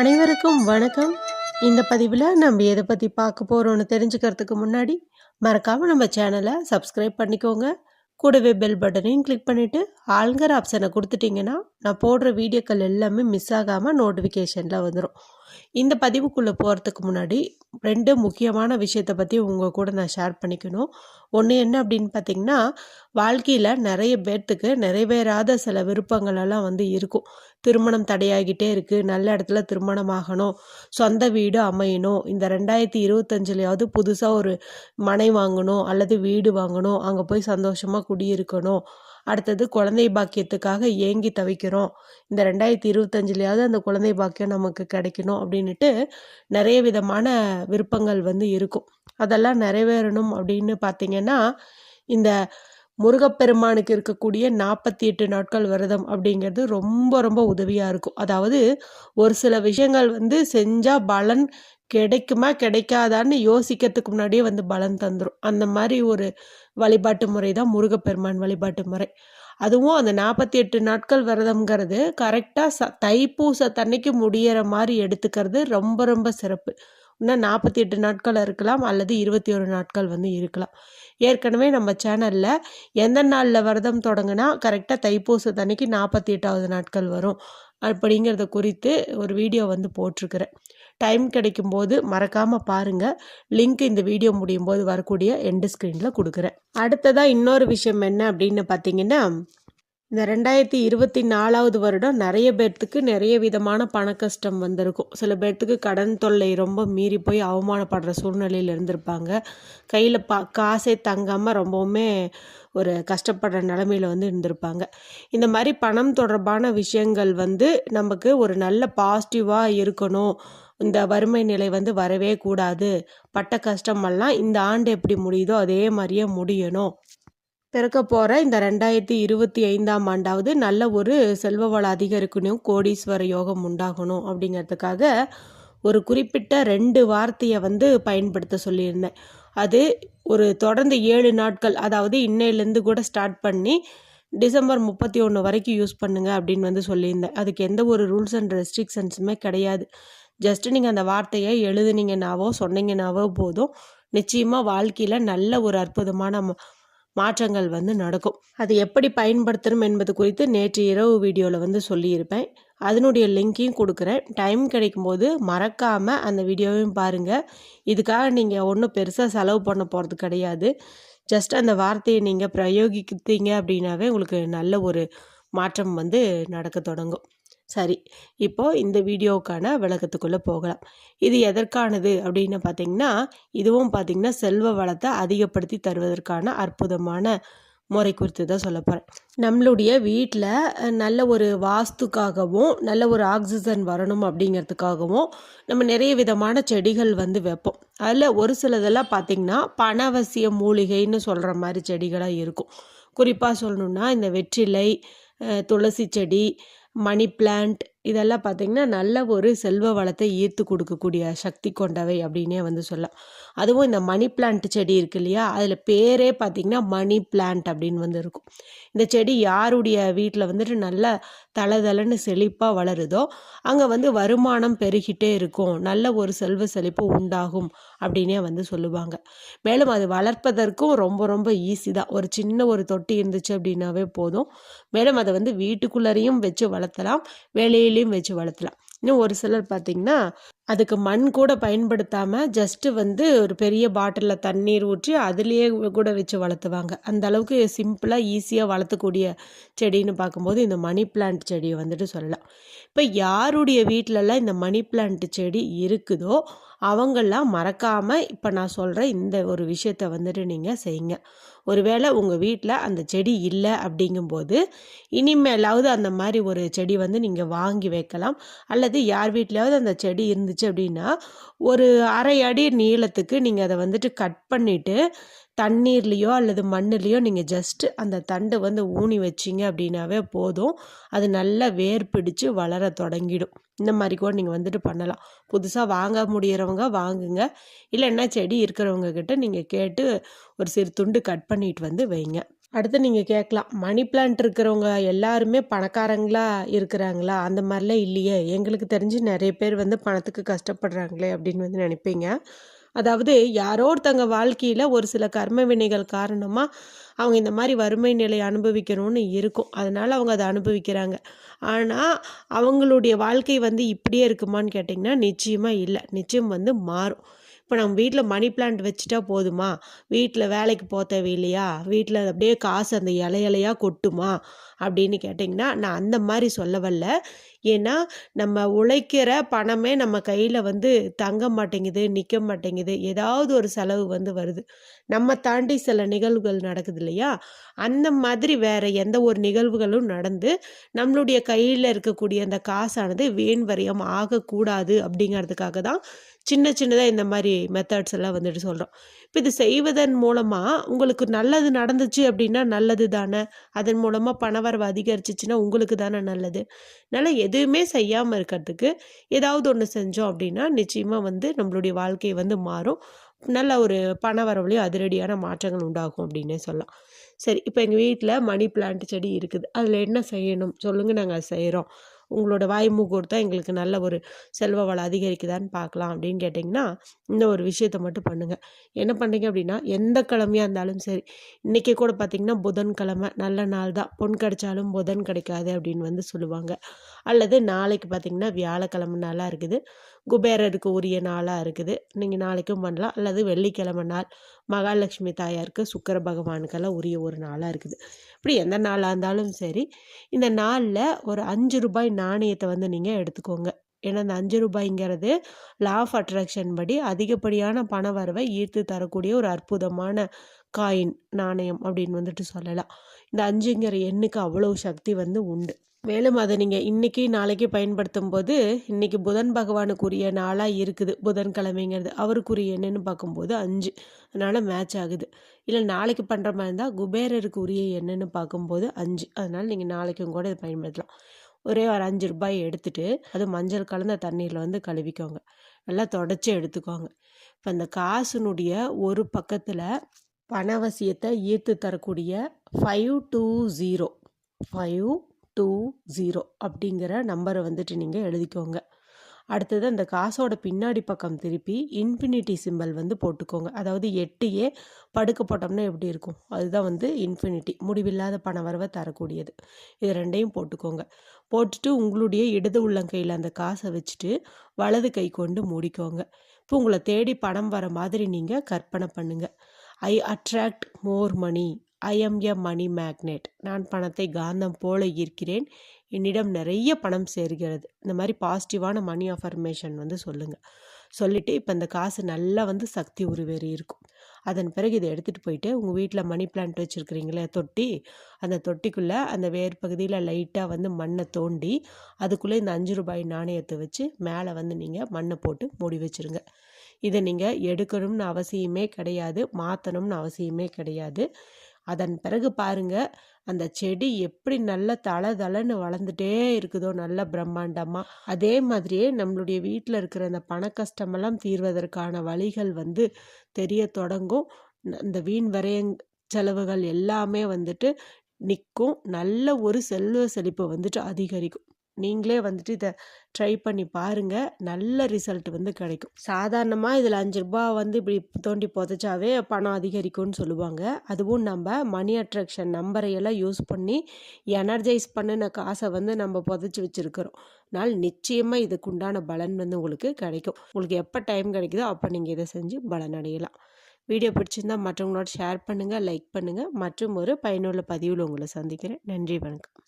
அனைவருக்கும் வணக்கம். இந்த பதிவில் நம்ம எதை பற்றி பார்க்க போகிறோன்னு தெரிஞ்சுக்கிறதுக்கு முன்னாடி மறக்காமல் நம்ம சேனலை சப்ஸ்கிரைப் பண்ணிக்கோங்க. கூடவே பெல் பட்டனையும் கிளிக் பண்ணிவிட்டு ஆளுங்கிற ஆப்ஷனை கொடுத்துட்டிங்கன்னா நான் போடுற வீடியோக்கள் எல்லாமே மிஸ் ஆகாமல் நோட்டிஃபிகேஷனில் வந்துடும் இந்த பதிவுக்குள்ளே போகிறதுக்கு முன்னாடி ரெண்டு முக்கியமான விஷயத்தை பற்றி உங்கள் கூட நான் ஷேர் பண்ணிக்கணும். ஒன்று என்ன அப்படின்னு பார்த்தீங்கன்னா வாழ்க்கையில் நிறைய பேர்த்துக்கு நிறைவேறாத சில விருப்பங்களெல்லாம் வந்து இருக்கும். திருமணம் தடையாகிட்டே இருக்குது நல்ல இடத்துல திருமணம் ஆகணும். சொந்த வீடு அமையணும். இந்த ரெண்டாயிரத்தி இருபத்தஞ்சிலையாவது புதுசாக ஒரு மனை வாங்கணும் அல்லது வீடு வாங்கணும். அங்கே போய் சந்தோஷமாக குடியிருக்கணும். அடுத்தது குழந்தை பாக்கியத்துக்காக ஏங்கி தவிக்கிறோம். இந்த ரெண்டாயிரத்தி இருபத்தஞ்சிலையாவது அந்த குழந்தை பாக்கியம் நமக்கு கிடைக்கணும் அப்படின்ட்டு நிறைய விதமான விருப்பங்கள் வந்து இருக்கும். அதெல்லாம் நிறைவேறணும் அப்படின்னு பார்த்தீங்கன்னா இந்த முருகப்பெருமானுக்கு இருக்கக்கூடிய நாற்பத்தி எட்டு நாட்கள் விரதம் அப்படிங்கிறது ரொம்ப ரொம்ப உதவியாக இருக்கும். அதாவது ஒரு சில விஷயங்கள் வந்து செஞ்சால் பலன் கிடைக்குமா கிடைக்காதான்னு யோசிக்கிறதுக்கு முன்னாடியே வந்து பலன் தந்துடும் அந்த மாதிரி ஒரு வழிபாட்டு முறை தான் முருகப்பெருமான் வழிபாட்டு முறை. அதுவும் அந்த நாற்பத்தி எட்டு நாட்கள் விரதம்ங்கிறது கரெக்டாக ச தைப்பூச தன்னைக்கு முடியிற மாதிரி எடுத்துக்கிறது ரொம்ப ரொம்ப சிறப்பு. இன்னும் நாற்பத்தி எட்டு நாட்கள் இருக்கலாம் அல்லது இருபத்தி ஒரு நாட்கள் வந்து இருக்கலாம். ஏற்கனவே நம்ம சேனலில் எந்த நாளில் விரதம் தொடங்கினா கரெக்டாக தைப்பூசத்தன்னைக்கு நாற்பத்தி எட்டாவது நாட்கள் வரும். அப்படிங்கிறத குறித்து ஒரு வீடியோ வந்து போட்டிருக்கிறேன். டைம் கிடைக்கும்போது மறக்காமல் பாருங்கள் லிங்க் இந்த வீடியோ முடியும் போது வரக்கூடிய எண்டு ஸ்க்ரீனில் கொடுக்குறேன். அடுத்ததாக இன்னொரு விஷயம் என்ன அப்படின்னு பார்த்தீங்கன்னா இந்த ரெண்டாயிரத்தி இருபத்தி நாலாவது வருடம் நிறைய பேர்த்துக்கு நிறைய விதமான பண கஷ்டம் வந்திருக்கும். சில பேர்த்துக்கு கடன் தொல்லை ரொம்ப மீறி போய் அவமானப்படுற சூழ்நிலையில் இருந்திருப்பாங்க. கையில் பா காசே தங்காமல் ரொம்பவுமே ஒரு கஷ்டப்படுற நிலமையில் வந்து இருந்திருப்பாங்க. இந்த மாதிரி பணம் தொடர்பான விஷயங்கள் வந்து நமக்கு ஒரு நல்ல பாசிட்டிவாக இருக்கணும். இந்த வறுமை நிலை வந்து வரவே கூடாது. பட்ட கஷ்டமெல்லாம் இந்த ஆண்டு எப்படி முடியுதோ அதே மாதிரியே முடியணும். பிறக்க போகிற இந்த ரெண்டாயிரத்தி இருபத்தி ஐந்தாம் ஆண்டாவது நல்ல ஒரு செல்வ வள அதிகரிக்கணும் கோடீஸ்வர யோகம் உண்டாகணும் அப்படிங்கிறதுக்காக ஒரு குறிப்பிட்ட ரெண்டு வார்த்தையை வந்து பயன்படுத்த சொல்லியிருந்தேன். அது ஒரு தொடர்ந்து ஏழு நாட்கள் அதாவது இன்னையிலேருந்து கூட ஸ்டார்ட் பண்ணி டிசம்பர் முப்பத்தி ஒன்று வரைக்கும் யூஸ் பண்ணுங்கள் அப்படின்னு வந்து சொல்லியிருந்தேன். அதுக்கு எந்த ஒரு ரூல்ஸ் அண்ட் ரெஸ்ட்ரிக்ஷன்ஸுமே கிடையாது. ஜஸ்ட்டு நீங்கள் அந்த வார்த்தையை எழுதுனீங்கன்னாவோ சொன்னீங்கன்னாவோ போதும். நிச்சயமாக வாழ்க்கையில் நல்ல ஒரு அற்புதமான மாற்றங்கள் வந்து நடக்கும். அது எப்படி பயன்படுத்தணும் என்பது குறித்து நேற்று இரவு வீடியோவில் வந்து சொல்லியிருப்பேன். அதனுடைய லிங்க்கையும் கொடுக்குறேன். டைம் கிடைக்கும்போது மறக்காமல் அந்த வீடியோவையும் பாருங்கள் இதுக்காக நீங்கள் ஒன்றும் பெருசாக செலவு பண்ண போகிறது கிடையாது. ஜஸ்ட் அந்த வார்த்தையை நீங்கள் பிரயோகித்தீங்க அப்படின்னாவே உங்களுக்கு நல்ல ஒரு மாற்றம் வந்து நடக்க தொடங்கும். சரி இப்போது இந்த வீடியோவுக்கான விளக்கத்துக்குள்ளே போகலாம். இது எதற்கானது அப்படின்னு பார்த்தீங்கன்னா இதுவும் பார்த்திங்கன்னா செல்வ வளத்தை அதிகப்படுத்தி தருவதற்கான அற்புதமான முறை குறித்து தான் சொல்ல போகிறேன் நம்மளுடைய வீட்டில் நல்ல ஒரு வாஸ்துக்காகவும் நல்ல ஒரு ஆக்சிஜன் வரணும் அப்படிங்கிறதுக்காகவும் நம்ம நிறைய விதமான செடிகள் வந்து வைப்போம். அதில் ஒரு சிலதெல்லாம் பார்த்திங்கன்னா பணவசிய மூலிகைன்னு சொல்கிற மாதிரி செடிகளாக இருக்கும். குறிப்பாக சொல்லணுன்னா இந்த வெற்றிலை துளசி செடி மணி பிளான்ட் இதெல்லாம் பார்த்திங்கன்னா நல்ல ஒரு செல்வ வளத்தை ஈர்த்து கொடுக்கக்கூடிய சக்தி கொண்டவை அப்படின்னே வந்து சொல்லலாம். அதுவும் இந்த மணி பிளான்ட் செடி இருக்கு இல்லையா? அதில் பேரே பார்த்திங்கன்னா மணி பிளான்ட் அப்படின்னு வந்து இருக்கும். இந்த செடி யாருடைய வீட்டில் வந்துட்டு நல்ல தளதளன்னு செழிப்பாக வளருதோ அங்கே வந்து வருமானம் பெருகிட்டே இருக்கும். நல்ல ஒரு செல்வ செழிப்பு உண்டாகும் அப்படின்னே வந்து சொல்லுவாங்க. மேலும் அது வளர்ப்பதற்கும் ரொம்ப ரொம்ப ஈஸி தான். ஒரு சின்ன ஒரு தொட்டி இருந்துச்சு அப்படின்னாவே போதும். மேலும் அதை வந்து வீட்டுக்குள்ளரையும் வச்சு வளர்த்தலாம் வெளியிலையும் வச்சு வளர்த்தலாம். இன்னும் ஒரு சிலர் பார்த்திங்கன்னா அதுக்கு மண் கூட பயன்படுத்தாமல் ஜஸ்ட்டு வந்து ஒரு பெரிய பாட்டிலில் தண்ணீர் ஊற்றி அதுலேயே கூட வச்சு வளர்த்துவாங்க. அந்த அளவுக்கு சிம்பிளாக ஈஸியாக வளர்த்தக்கூடிய செடின்னு பார்க்கும்போது இந்த மணி பிளான்ட் செடியை வந்துட்டு சொல்லலாம். இப்போ யாருடைய வீட்டிலலாம் இந்த மணி பிளான்ட் செடி இருக்குதோ அவங்கெல்லாம் மறக்காமல் இப்போ நான் சொல்கிற இந்த ஒரு விஷயத்த வந்துட்டு நீங்கள் செய்யுங்க. ஒருவேளை உங்கள் வீட்டில் அந்த செடி இல்லை அப்படிங்கும்போது இனிமேலாவது அந்த மாதிரி ஒரு செடி வந்து நீங்கள் வாங்கி வைக்கலாம். அல்லது யார் வீட்டிலாவது அந்த செடி இருந்துச்சு அப்படின்னா ஒரு அரை அடி நீளத்துக்கு நீங்கள் அதை வந்துட்டு கட் பண்ணிவிட்டு தண்ணீர்லேயோ அல்லது மண்ணுலேயோ நீங்கள் ஜஸ்ட்டு அந்த தண்டு வந்து ஊனி வச்சிங்க அப்படின்னாவே போதும். அது நல்லா வேர் பிடிச்சு வளர தொடங்கிடும். இந்த மாதிரி கூட நீங்கள் வந்துட்டு பண்ணலாம். புதுசாக வாங்க முடியிறவங்க வாங்குங்க. இல்லைன்னா செடி இருக்கிறவங்க கிட்ட நீங்கள் கேட்டு ஒரு சிறு துண்டு கட் பண்ணிட்டு வந்து வைங்க. அடுத்து நீங்கள் கேட்கலாம் மணி பிளான்ட் இருக்கிறவங்க எல்லாருமே பணக்காரங்களா இருக்கிறாங்களா? அந்த மாதிரிலாம் இல்லையே. எங்களுக்கு தெரிஞ்சு நிறைய பேர் வந்து பணத்துக்கு கஷ்டப்படுறாங்களே அப்படின்னு வந்து நினைப்பீங்க. அதாவது யாரோ ஒருத்தங்க வாழ்க்கையில் ஒரு சில கர்ம வினைகள் காரணமாக அவங்க இந்த மாதிரி வறுமை நிலை அனுபவிக்கணும்னு இருக்கும். அதனால் அவங்க அதை அனுபவிக்கிறாங்க. ஆனால் அவங்களுடைய வாழ்க்கை வந்து இப்படியே இருக்குமான்னு கேட்டிங்கன்னா நிச்சயமாக இல்லை. நிச்சயம் வந்து மாறும். இப்போ நம்ம வீட்டில் மணி பிளான்ட் வச்சுட்டா போதுமா? வீட்டில் வேலைக்கு போக தேவையில்லையா? வீட்டில் அப்படியே காசு அந்த இலை இலையாக கொட்டுமா? அப்படின்னு கேட்டிங்கன்னா நான் அந்த மாதிரி சொல்ல வரல ஏன்னா நம்ம உழைக்கிற பணமே நம்ம கையில் வந்து தங்க மாட்டேங்குது நிற்க மாட்டேங்குது. ஏதாவது ஒரு செலவு வந்து வருது. நம்ம தாண்டி சில நிகழ்வுகள் நடக்குது இல்லையா? அந்த மாதிரி வேறு எந்த ஒரு நிகழ்வுகளும் நடந்து நம்மளுடைய கையில் இருக்கக்கூடிய அந்த காசானது வீண் வரியம் ஆகக்கூடாது அப்படிங்கிறதுக்காக தான் சின்ன சின்னதாக இந்த மாதிரி மெத்தட்ஸ் எல்லாம் வந்துட்டு சொல்கிறோம் இப்போ இது செய்வதன் மூலமாக உங்களுக்கு நல்லது நடந்துச்சு அப்படின்னா நல்லது தானே. அதன் மூலமாக பணவரவு அதிகரிச்சிச்சுன்னா உங்களுக்கு தானே நல்லது. அதனால் எதுவுமே செய்யாமல் இருக்கிறதுக்கு ஏதாவது ஒன்று செஞ்சோம் அப்படின்னா நிச்சயமாக வந்து நம்மளுடைய வாழ்க்கை வந்து மாறும். நல்ல ஒரு பண வரவுலையும் அதிரடியான மாற்றங்கள் உண்டாகும் அப்படின்னே சொல்லலாம். சரி இப்போ எங்கள் வீட்டில் மணி பிளான்ட் செடி இருக்குது. அதில் என்ன செய்யணும்? சொல்லுங்கள் நாங்கள் அதை செய்கிறோம் உங்களோட வாய்மூ தான் எங்களுக்கு நல்ல ஒரு செல்வ வளம் அதிகரிக்குதான்னு பார்க்கலாம் அப்படின்னு கேட்டிங்கன்னா இந்த ஒரு விஷயத்த மட்டும் பண்ணுங்கள் என்ன பண்ணுறீங்க அப்படின்னா எந்த கிழமையாக இருந்தாலும் சரி இன்றைக்கி கூட பார்த்திங்கன்னா புதன்கிழமை நல்ல நாள் தான். பொன் கிடைச்சாலும் புதன் கிடைக்காது அப்படின்னு வந்து சொல்லுவாங்க. அல்லது நாளைக்கு பார்த்திங்கன்னா வியாழக்கிழமை நல்லா இருக்குது. குபேரருக்கு உரிய நாளாக இருக்குது. நீங்கள் நாளைக்கும் பண்ணலாம். அல்லது வெள்ளிக்கிழமை நாள் மகாலட்சுமி தாயாருக்கு சுக்கர பகவானுக்கெல்லாம் உரிய ஒரு நாளாக இருக்குது. இப்படி எந்த நாளாக இருந்தாலும் சரி இந்த நாளில் ஒரு அஞ்சு ரூபாய் நாணயத்தை வந்து நீங்கள் எடுத்துக்கோங்க. ஏன்னா அந்த அஞ்சு ரூபாய்ங்கிறது லா ஆஃப் அட்ராக்ஷன் படி அதிகப்படியான பண வரவை ஈர்த்து தரக்கூடிய ஒரு அற்புதமான காயின் நாணயம் அப்படின்னு வந்துட்டு சொல்லலாம். இந்த அஞ்சுங்கிற எண்ணுக்கு அவ்வளோ சக்தி வந்து உண்டு. மேலும் அதை நீங்கள் இன்றைக்கி நாளைக்கு பயன்படுத்தும் போது இன்றைக்கி புதன் பகவானுக்குரிய நாளாக இருக்குது. புதன்கிழமைங்கிறது அவருக்குரிய என்னன்னு பார்க்கும்போது அஞ்சு. அதனால் மேட்ச் ஆகுது. இல்லை நாளைக்கு பண்ணுற மாதிரி இருந்தால் குபேரருக்கு உரிய என்னன்னு பார்க்கும்போது அஞ்சு. அதனால் நீங்கள் நாளைக்கும் கூட இதை பயன்படுத்தலாம். ஒரே ஒரு அஞ்சு ரூபாய் எடுத்துகிட்டு அது மஞ்சள் கலந்த தண்ணீரில் வந்து கழுவிக்கோங்க. நல்லா தொடச்சி எடுத்துக்கோங்க. இப்போ அந்த காசுனுடைய ஒரு பக்கத்தில் பணவசியத்தை ஈர்த்து தரக்கூடிய five two zero five two zero அப்படிங்கிற நம்பரை வந்துட்டு நீங்கள் எழுதிக்கோங்க. அடுத்தது அந்த காசோட பின்னாடி பக்கம் திருப்பி இன்ஃபினிட்டி சிம்பல் வந்து போட்டுக்கோங்க. அதாவது எட்டையே படுக்க போட்டோம்னா எப்படி இருக்கும்? அதுதான் வந்து இன்ஃபினிட்டி முடிவில்லாத பண வரவை தரக்கூடியது. இது ரெண்டையும் போட்டுக்கோங்க. போட்டுட்டு உங்களுடைய இடது உள்ளங்கையில் அந்த காசை வச்சுட்டு வலது கை கொண்டு மூடிக்கோங்க. இப்போ உங்களை தேடி பணம் வர மாதிரி நீங்கள் கற்பனை பண்ணுங்கள் I attract more money I am a money magnet நான் பணத்தை காந்தம் போல ஈர்க்கிறேன். என்னிடம் நிறைய பணம் சேர்கிறது. இந்த மாதிரி பாசிட்டிவான மணி அஃபர்மேஷன் வந்து சொல்லுங்கள் சொல்லிவிட்டு இப்போ இந்த காசு நல்லா வந்து சக்தி உருவேறி இருக்கும். அதன் பிறகு இதை எடுத்துகிட்டு போயிட்டு உங்கள் வீட்டில் மணி பிளான்ட் வச்சுருக்கிறீங்களே தொட்டி அந்த தொட்டிக்குள்ளே அந்த வேர் பகுதியில் லைட்டாக வந்து மண்ணை தோண்டி அதுக்குள்ளே இந்த அஞ்சு ரூபாய் நாணயத்தை வச்சு மேலே வந்து நீங்கள் மண்ணை போட்டு மூடி வச்சுருங்க. இதை நீங்கள் எடுக்கணும்னு அவசியமே கிடையாது மாற்றணும்னு அவசியமே கிடையாது. அதன் பிறகு பாருங்க அந்த செடி எப்படி நல்ல தள தளன்னு வளர்ந்துட்டே இருக்குதோ நல்ல பிரம்மாண்டமாக அதே மாதிரியே நம்மளுடைய வீட்டில் இருக்கிற அந்த பண கஷ்டமெல்லாம் தீர்வதற்கான வழிகள் வந்து தெரிய தொடங்கும். இந்த வீண் வரைய செலவுகள் எல்லாமே வந்துட்டு நிற்கும் நல்ல ஒரு செல்வ செழிப்பு வந்துட்டு அதிகரிக்கும். நீங்களே வந்துட்டு இதை ட்ரை பண்ணி பாருங்கள் நல்ல ரிசல்ட் வந்து கிடைக்கும். சாதாரணமாக இதில் அஞ்சு ரூபா வந்து இப்படி தோண்டி புதைச்சாவே பணம் அதிகரிக்கும்னு சொல்லுவாங்க. அதுவும் நம்ம மணி அட்ராக்ஷன் நம்பரையெல்லாம் யூஸ் பண்ணி எனர்ஜைஸ் பண்ணின காசை வந்து நம்ம புதைச்சி வச்சுருக்கிறோம். அதனால் நிச்சயமாக இதுக்கு உண்டான பலன் வந்து உங்களுக்கு கிடைக்கும். உங்களுக்கு எப்போ டைம் கிடைக்குதோ அப்போ நீங்கள் இதை செஞ்சு பலன் அடையலாம். வீடியோ பிடிச்சிருந்தா மற்றவங்களோட ஷேர் பண்ணுங்கள் லைக் பண்ணுங்கள் மற்றும் ஒரு பயனுள்ள பதிவில் உங்களை சந்திக்கிறேன். நன்றி வணக்கம்.